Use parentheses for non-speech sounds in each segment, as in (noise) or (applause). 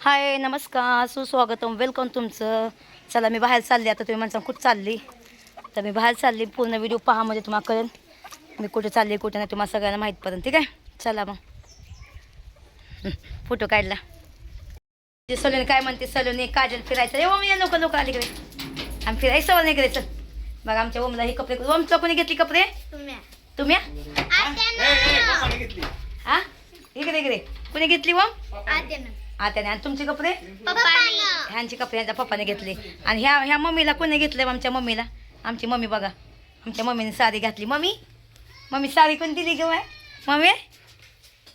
हाय नमस्कार सुस्वागतम. वेलकम तुमचं. चला मी बाहेर चालली. आता तुम्ही म्हणता कुठं चालली? तर मी बाहेर चालली. पूर्ण व्हिडिओ पहा म्हणजे तुम्हाला कळेल. मी कुठे चालली कुठे नाही तुम्हाला सगळ्यांना माहीत पडेल. ठीक आहे? चला मग. फोटो काढला. ते सलोनी काय म्हणते सलोनी काजल फिरायचं. एवढं मी लोक लोक आली इकडे. आम्ही फिरायचं सवय नाही करायचं. बघा आमच्या ओमला हे कपडे ओमचं कोणी घेतली कपडे? तुम्ही. हा? इकडे इकडे. कोणी घेतली ओम? आत्याने आणि तुमचे कपडे? ह्यांचे कपडे ह्यांच्या पप्पाने घेतले. आणि ह्या ह्या मम्मीला कोणी घेतले आमच्या मम्मीला? आमची मम्मी बघा. आमच्या मम्मीने साडी घातली. मम्मी? मम्मी साडी कोण दिली आहे मम्मी?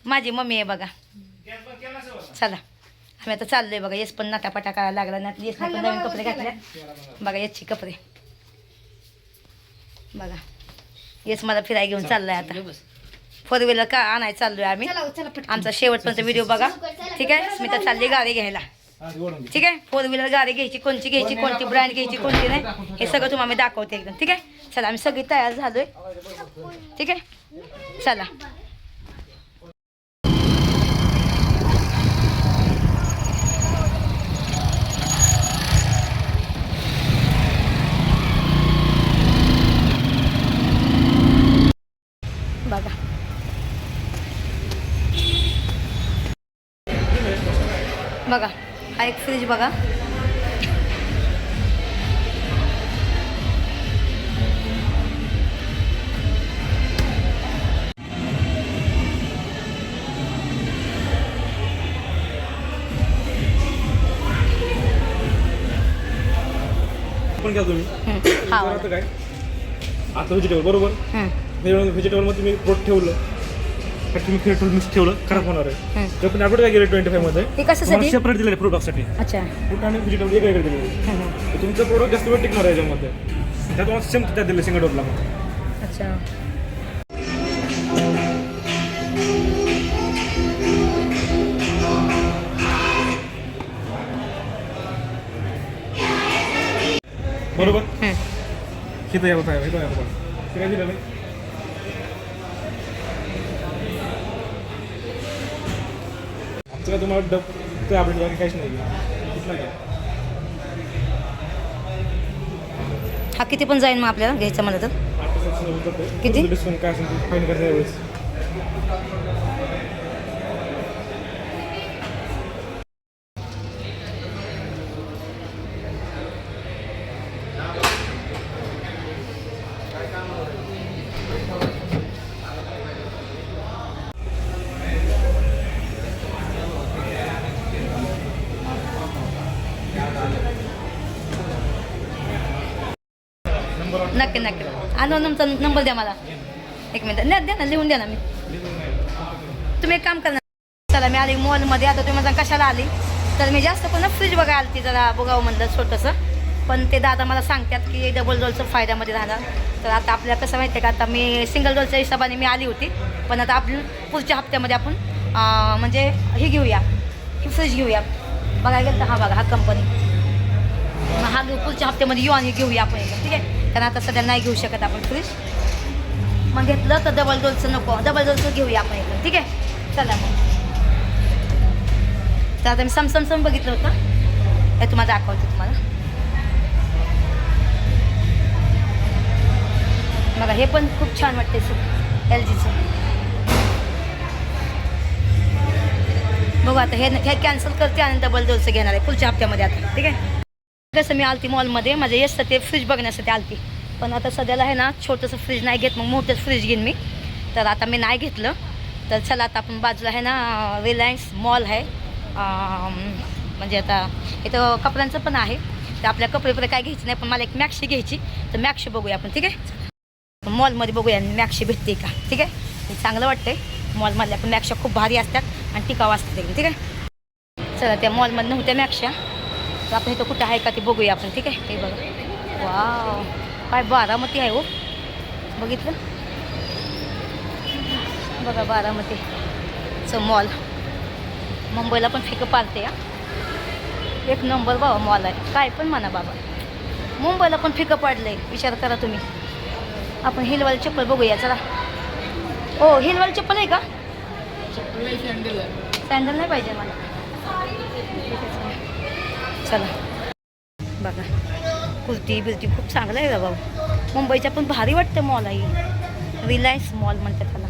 माझी मम्मी आहे बघा. चला. आम्ही आता चाललोय बघा. येस पण नाटापाटा करायला लागला ना. येस पण नवीन कपडे घातले. बघा येसची कपडे. बघा. येस मला फिरायला घेऊन चाललाय आता. फोर व्हीलर का आणायला चाललोय आम्ही. आमचा शेवटपर्यंत व्हिडिओ बघा. ठीक आहे? स्मिता चालली गाडी घ्यायला. ठीक आहे? फोर व्हीलर गाडी घ्यायची कोणची घ्यायची कोणती ब्रँड घ्यायची कोणती नाही? हे सगळं तुम्हाला मी दाखवते एकदम. ठीक आहे? चला आम्ही सगळी तयार झालोय. ठीक आहे? चला बघा बघा हा एक फ्रीज बघा. पण घ्या तुम्ही. हं, (coughs) आता वाला. काय? आता व्हेजिटेबल बरोबर? व्हेजिटेबलमध्ये तुम्ही प्रोट ठेवलं. तुम्ही फेटून मिक्स ठेवलं खराब होणार आहे. हं. ते पण ॲडवर्ट काय गेले ट्वेंटी फाईव्हमध्ये? हे कशासाठी? सेपरेट दिलेलं फ्रूट बॉक्ससाठी अच्छा. फ्रूट आणि व्हेजिटेबल वेगवेगळे दिलेले हं, हं. तर तुमचं प्रोडक्ट जास्त वेळ टिकणार आहे याच्यामध्ये. त्यात तुम्हाला सेम त्यात दिलं सिंगल डोरला अच्छा. बरोबर? हं. हे तर यावं आहे हे तर यावं ते काय दिलं नाही काय तुम्हाला डब ते आपण काहीच नाही कुठलं हा किती पण जाईल मग आपल्याला घ्यायचं मला तर. किती? डिस्काउंट काय असेल फाईन यावेळेस. नक्की नक्की. आणून तुमचा नंबर द्या मला. एक मिनिट. नाही द्या ना लिहून द्या ना मी. तुम्ही एक काम करा चला मी आली मॉलमध्ये आता तुम्ही मला कशाला आली तर मी जास्त पण फ्रीज बघा आली जरा बघावं म्हणलं छोटंसं. पण ते दादा मला सांगतात की डबल डोलचं फायद्यामध्ये राहणार. तर आता आपल्याला कसं माहिती आहे का आता मी सिंगल डोलच्या हिशोबाने मी आली होती. पण आता आपण पुढच्या हप्त्यामध्ये आपण म्हणजे हे घेऊया. ही फ्रीज घेऊया. बघायला गेलं तर हा बघा हा कंपनी मग हा घेऊ पुढच्या हप्त्यामध्ये येऊ आणि घेऊया आपण ठीक आहे? कारण आता सध्या नाही घेऊ शकत आपण फ्रीज मग घेतलं तर डबल डोलचं नको. डबल डोलचं घेऊया आपण इकडं. ठीक आहे? चला मग. तर आता मी सम सम बघितलं होतं. हे तुम्हाला दाखवते तुम्हाला. बघा हे पण खूप छान वाटते एल जीचं बघू आता हे हे कॅन्सल करते आणि डबल डोलचं घेणार आहे पुढच्या हप्त्यामध्ये आता. ठीक आहे? कसं मी आलती मॉलमध्ये माझ्या येस ते फ्रीज बघण्यासाठी आलती. पण आता सध्याला आहे ना छोटंसं फ्रीज नाही घेत मग मोठंच फ्रीज घेईन मी. तर आता मी नाही घेतलं. तर चला आता आपण बाजूला आहे ना रिलायन्स मॉल आहे. म्हणजे आता इथं कपड्यांचं पण आहे. तर आपल्या कपडे वगैरे काय घ्यायची नाही पण मला एक मॅक्शी घ्यायची. तर मॅक्शी बघूया आपण ठीक आहे? मॉलमध्ये बघूया मॅक्शी भेटते का? ठीक आहे? चांगलं वाटतंय. मॉलमधल्या पण मॅक्शा खूप भारी असतात आणि टिकाऊ असतात एकदम ठीक आहे? चला त्या मॉलमध्ये नव्हत्या मॅक्शा तर आपण इथं कुठं आहे का ते बघूया आपण ठीक आहे? ते बघा. वाव. काय बारामती आहे हो. बघितलं? बघा बारामतीचं मॉल मुंबईला पण फिकं पालते हा. एक नंबर बाबा मॉल आहे. काय पण म्हणा बाबा. मुंबईला पण फिकं पाडलंय. विचार करा तुम्ही. आपण हिलवाली चप्पल बघूया चला. हो हिलवाली चप्पल आहे का? सँडल नाही पाहिजे मला. चला. बघा कुर्ती बिर्ती खूप चांगलं आहे बाबा मुंबईच्या पण भारी वाटतं मॉल आहे. रिलायन्स मॉल म्हणतात त्याला.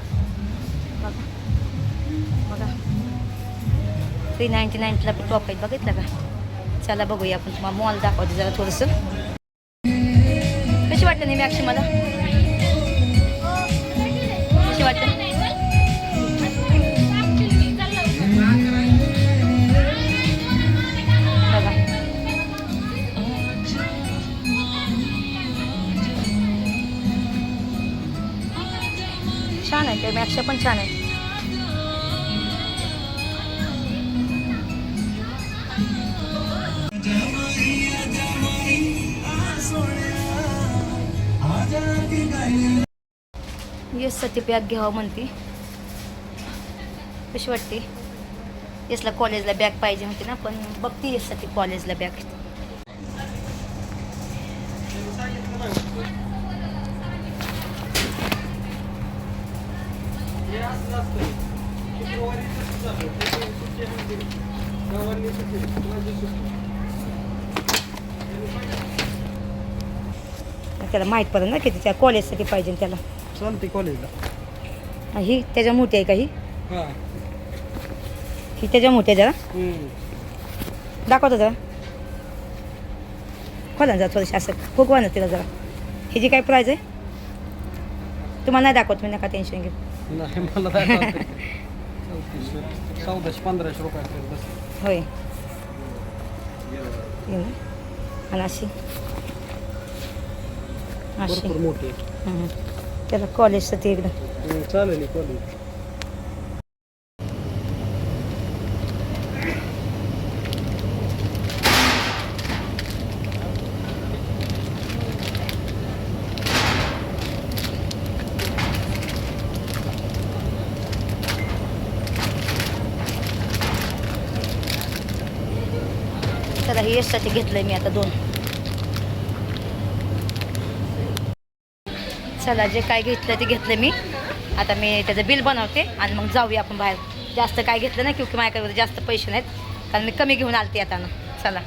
बघा. बघा. थ्री नाईन्टी नाईनला पण टॉप आहेत. बघितलं का? चला बघूया आपण. तुम्हाला मॉल दाखवते जरा थोडंसं. कशी वाटतं नाही अक्षी मला? आहे ते मॅक्सच्या पण छान आहेत येस ती बॅग घ्यावं म्हणते. कशी वाटते? येसला कॉलेजला बॅग पाहिजे म्हणते ना पण बघते येस ती कॉलेजला बॅग त्याला माहीत पडेल ना किती त्या कॉलेजसाठी पाहिजे त्याला. चालते कॉलेजला ही त्याच्या मोठी आहे का ही? हां. त्याच्या मोठी आहे जरा. दाखवतो जरा. खोला जरा थोडीशी असं. फुगवा ना तिला जरा. ही जी काय प्राईज आहे? तुम्हाला नाही दाखवत मी नका टेन्शन घेऊ. नाही मला चौदाशे पंधराशे रुपये बस. होय. ना. आणि अशी. अशी. भरपूर मोठी. हम्म. त्याला एकदम चालेल कॉलेज त्याला हे यशसाठी घेतलंय मी आता दोन. चला जे काय घेतलं ते घेतलं मी. आता मी त्याचं बिल बनवते आणि मग जाऊया आपण बाहेर. जास्त काय घेतलं नाही क्योंकि माझ्याकडे जास्त पैसे नाहीत. कारण मी कमी घेऊन आलते आता. ना चला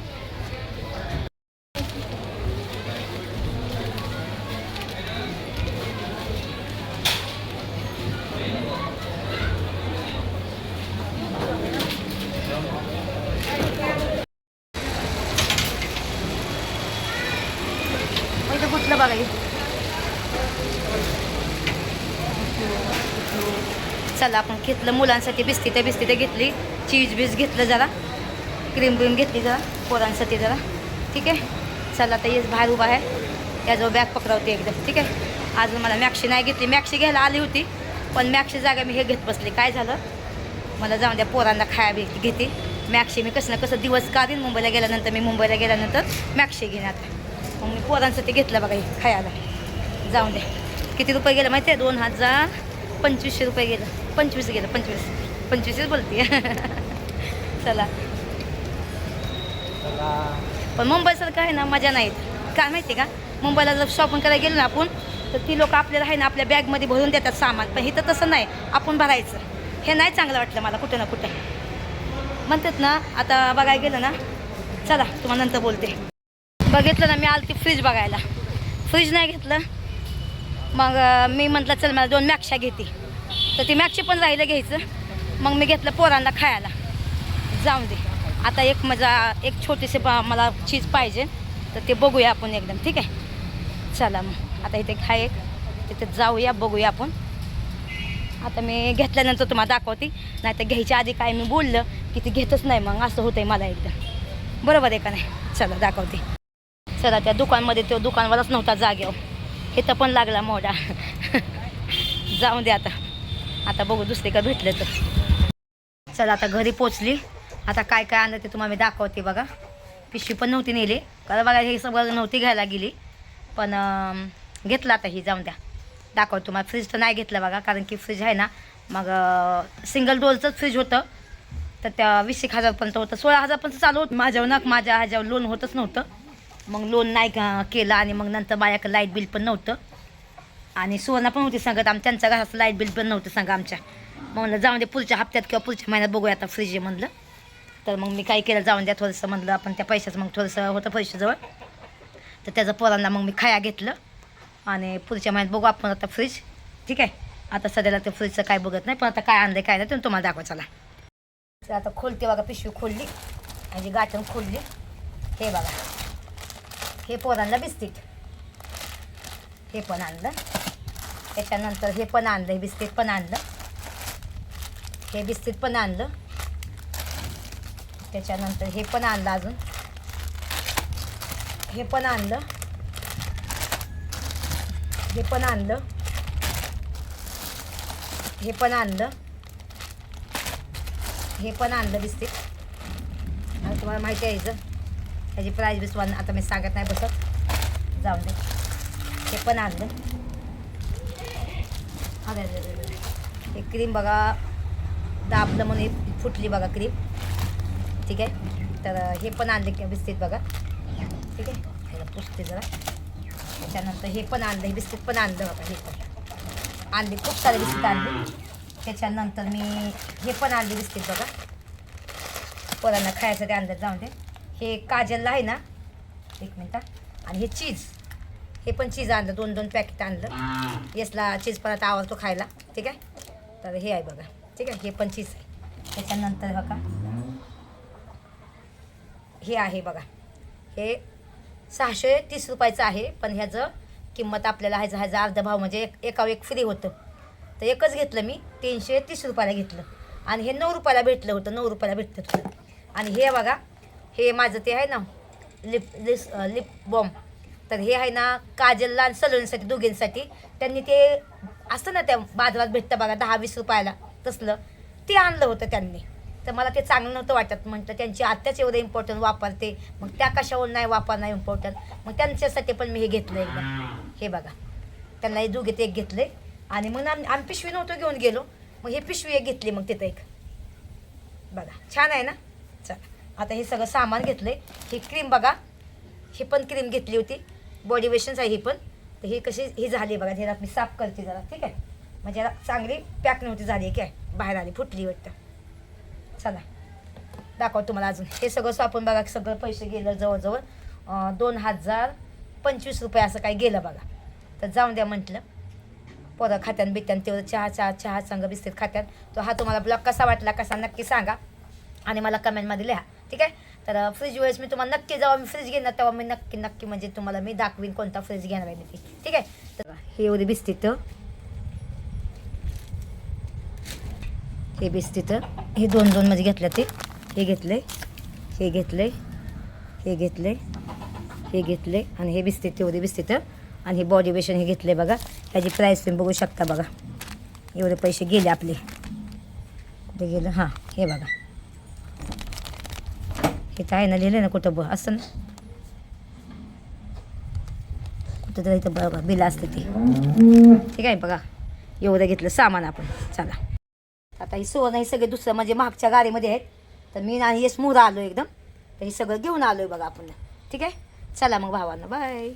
मग इथं कुठलं बघा हे. चला आपण घेतलं मुलांसाठी बिस्किटं बिस्किटं घेतली. चीज बीज घेतलं जरा. क्रीम ब्रीम घेतली जरा पोरांसाठी जरा. ठीक आहे? चला आता येस बाहेर उभा आहे. त्याजवळ बॅग पकडवते एकदम ठीक आहे? अजून मला मॅक्सी नाही घेतली. मॅक्सी घ्यायला आली होती पण मॅक्सी जागा मी हे घेत बसले. काय झालं? मला जाऊन द्या पोरांना खाया बी घेते. मॅक्सी मी कसं ना कसं दिवस काढीन. मुंबईला गेल्यानंतर मी मुंबईला गेल्यानंतर मॅक्सी घेईन आता. मग मी पोरांसाठी घेतलं बघा हे खायला. जाऊन द्या. किती रुपये गेलं माहिती आहे? दोन हजार पंचवीसशे रुपये गेलं. पंचवीस गेलं पंचवीस. पंचवीसच बोलते. (laughs) चला. पण मुंबईसारखं आहे ना मजा नाही काय माहिती आहे का? मुंबईला जर शॉपिंग करायला गेलो ना आपण तर ती लोक आपल्याला आहे ना आपल्या बॅगमध्ये भरून देतात सामान. पण इथं तसं नाही. आपण भरायचं. हे नाही चांगलं वाटलं मला कुठं ना कुठं. म्हणतात ना आता बघायला गेलं ना चला तुम्हाला नंतर बोलते. बघितलं ना मी आलती फ्रीज बघायला. फ्रीज नाही घेतलं. मग मी म्हटलं चल मला दोन मॅक्षा घेते तर ती मॅक्षे पण राहिलं घ्यायचं. मग मी घेतलं पोरांना खायला. जाऊन दे. आता एक माझा एक छोटीशी मला चीज पाहिजे. तर ते बघूया आपण एकदम ठीक आहे? चला मग. आता इथे खा एक. तिथे जाऊया बघूया आपण. आता मी घेतल्यानंतर तुम्हाला दाखवते. नाही तर घ्यायच्या आधी काय मी बोललं की ती घेतच नाही मग. असं होतंय मला एकदम बरोबर आहे का नाही? चला दाखवते. चला त्या दुकानमध्ये तो दुकानवालाच नव्हता जागेवर. इथं पण लागला मोडा. जाऊन दे आता. आता बघू दुसरीकडे भेटलं तर. चला आता घरी पोचली. आता काय काय आणलं ते तुम्हाला मी दाखवते बघा. पिशवी पण नव्हती नेली. कारण बघा हे सगळं नव्हती घ्यायला गेली. पण घेतलं आता ही जाऊन द्या. दाखव तुम्हाला. फ्रीज तर नाही घेतलं बघा कारण की फ्रीज आहे ना. मग सिंगल डोरचंच फ्रीज होतं. तर त्या वीस एक हजारपर्यंत होतं. सोळा हजारपर्यंत चालू होतं. माझ्यावर ना माझ्या ह्याच्यावर लोन होतच नव्हतं. मग लोन नाही का- केलं आणि मग नंतर माझ्याकडे लाइट बिल पण नव्हतं. आणि सुवर्णा पण होती सांगत आम त्यांच्या घराचं लाइट बिल पण नव्हतं सांगा आमच्या. मग म्हणलं जाऊन दे पुढच्या हप्त्यात किंवा पुढच्या महिन्यात बघूया आता फ्रीज आहे म्हणलं. तर मग मी काय केलं जाऊन द्या थोडंसं म्हणलं आपण त्या पैशाचं मग थोडंसं होतं पैशाजवळ. तर त्याचं पोरांना मग मी खाया घेतलं. आणि पुढच्या महिन्यात बघू आपण आता फ्रीज ठीक आहे? आता सध्याला ते फ्रीजचं काय बघत नाही पण आता काय आणलं काय नाही ते तुम्हाला दाखवा चला. तर आता खोलते बघा पिशवी खोलली. आणि गाठण खोलली. हे बघा. हे पोरांना बिस्किट. हे पण आणलं. त्याच्यानंतर हे पण आणलं हे बिस्किट पण आणलं. हे बिस्किट पण आणलं. त्याच्यानंतर हे पण आणलं अजून. हे पण आणलं. हे पण आणलं. हे पण आणलं. हे पण आणलं बिस्किट. आणि तुम्हाला माहिती आहे त्याची प्राईज बिस वन आता मी सांगत नाही बसत. जाऊन दे. हे पण आणलं. अरे हे क्रीम बघा. दाबलं म्हणून फुटली बघा क्रीम ठीक आहे? तर हे पण आणले की बिस्किट बघा. ठीक आहे? त्याला पुसते जरा. त्याच्यानंतर हे पण आणलं. हे बिस्किट पण आणलं बघा. हे पण. आणले. खूप सारे बिस्किट आणले. त्याच्यानंतर मी हे पण आणले बिस्किट बघा. पोरांना खायसाठी आणलं. जाऊन दे. हे काजलला आहे ना एक मिनटं आणि हे चीज हे पण चीज आणलं दोन दोन पॅकेट आणलं. येसला चीज पण आता आवडतो खायला ठीक आहे? तर हे आहे बघा ठीक आहे? हे पण चीज आहे. त्याच्यानंतर बघा. हे आहे बघा. हे सहाशे तीस रुपयाचं आहे पण ह्याचं किंमत आपल्याला ह्याचा ह्याचा अर्धा भाव म्हणजे एक एकावर एक फ्री होतं. तर एकच घेतलं मी तीनशे तीस रुपयाला घेतलं. आणि हे नऊ रुपयाला भेटलं होतं नऊ रुपयाला भेटतं होतं. आणि हे बघा हे माझं ते आहे ना लिप लिस लिप बॉम्ब तर हे आहे ना काजलला आणि सलोनीसाठी दोघींसाठी. त्यांनी ते असतं ना त्या बाजारात भेटतं बघा दहा वीस रुपयाला. तसलं. ते आणलं होतं त्यांनी. तर मला ते चांगलं नव्हतं वाटत. म्हटलं त्यांची आत्याच एवढं इम्पॉर्टंट वापरते. मग त्या कशावर नाही वापरणार इम्पॉर्टंट मग त्यांच्यासाठी पण मी हे घेतलं एकदा. हे बघा. त्यांना हे दोघे ते एक घेतले. आणि मग आम्ही आम्ही पिशवी नव्हतो घेऊन गेलो. मग हे पिशवी एक घेतली मग तिथं एक. बघा. छान आहे ना? आता हे सगळं सामान घेतलं आहे ही क्रीम बघा. ही पण क्रीम घेतली होती. बॉडी वेशन्स आहे ही पण. तर ही कशी ही झाली बघा. ह्याला मी साफ करते जरा. ठीक आहे? म्हणजे याला चांगली पॅक नव्हती झाली काय बाहेर आली फुटली वाटतं. चला. दाखव तुम्हाला अजून. हे सगळं स्वापून बघा. सगळं पैसे गेलं जवळजवळ दोन हजार पंचवीस रुपये असं काही गेलं बघा. तर जाऊन द्या म्हटलं. पोरं खात्यान बित्यान तेवढं चहा चहा चहा सांगा बिस्किट खात्यान. तो हा तुम्हाला ब्लॉग कसा वाटला कसा नक्की सांगा. आणि मला कमेंटमध्ये लिहा. ठीक आहे? तर फ्रीज वेळेस मी तुम्हाला नक्की जेव्हा मी फ्रीज घेणार तेव्हा मी नक्की नक्की म्हणजे तुम्हाला मी दाखवीन कोणता फ्रीज घेणार आहे मी ती. ठीक आहे? तर हे एवढे बिस्तीत. हे बिस्तीत. हे दोन दोन म्हणजे घेतलं ते. हे घेतले हे घेतले हे घेतले हे घेतले आणि हे बिस्तीत तेवढे बिस्तीत. आणि हे बॉडी वेशन हे घेतले बघा. ह्याची प्राईस तुम्ही बघू शकता बघा. एवढे पैसे गेले आपले. कुठे गेलं? हां हे बघा. हे आहे ना लिहिलं ना कुठं ब असं ना कुठं तर इथं बघा बिल असते ते ठीक आहे बघा एवढं घेतलं सामान आपण चला आता ही सोनं हे सगळे दुसरं म्हणजे मागच्या गाडीमध्ये आहेत तर मी आणि येस मोरा आलो एकदम तर हे सगळं घेऊन आलो आहे बघा आपण ठीक आहे चला मग भावांना बाय